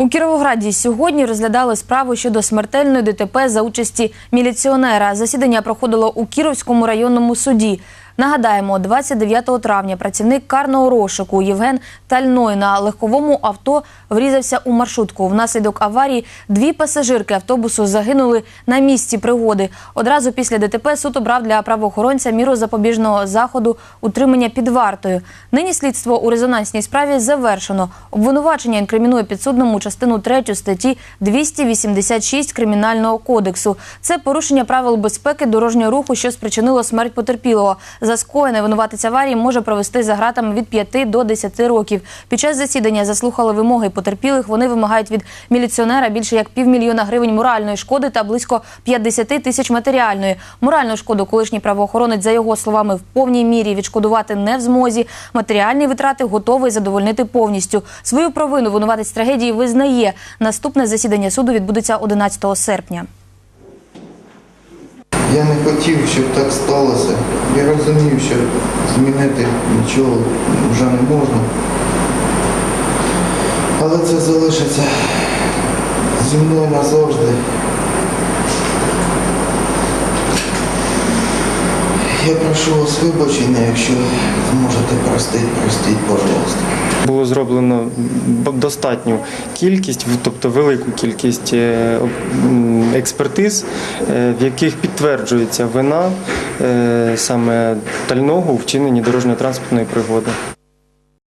У Кіровограді сьогодні розглядали справу щодо смертельної ДТП за участі міліціонера. Засідання проходило у Кіровському районному суді. Нагадаємо, 29 травня працівник карного розшуку Євген Тальной на легковому авто врізався у маршрутку. Внаслідок аварії дві пасажирки автобусу загинули на місці пригоди. Одразу після ДТП суд обрав для правоохоронця міру запобіжного заходу утримання під вартою. Нині слідство у резонансній справі завершено. Обвинувачення інкримінує підсудному частину 3 статті 286 Кримінального кодексу. Це порушення правил безпеки дорожнього руху, що спричинило смерть потерпілого. За скоєне винуватець аварії може провести за гратами від 5 до 10 років. Під час засідання заслухали вимоги потерпілих. Вони вимагають від міліціонера більше як півмільйона гривень моральної шкоди та близько 50 тисяч матеріальної. Моральну шкоду колишній правоохоронець, за його словами, в повній мірі відшкодувати не в змозі. Матеріальні витрати готовий задовольнити повністю. Свою провину винуватець трагедії визнає. Наступне засідання суду відбудеться 11 серпня. Я не хотів, щоб так сталося. Я розумів, що змінити нічого вже не можна. Але це залишиться зі мною назавжди. Я прошу вас вибачення, якщо зможете простити, простіть, пожалуйста. Було зроблено достатню кількість, тобто велику кількість е, експертиз, е, в яких підтверджується вина е, саме тального у вчиненні дорожньо-транспортної пригоди.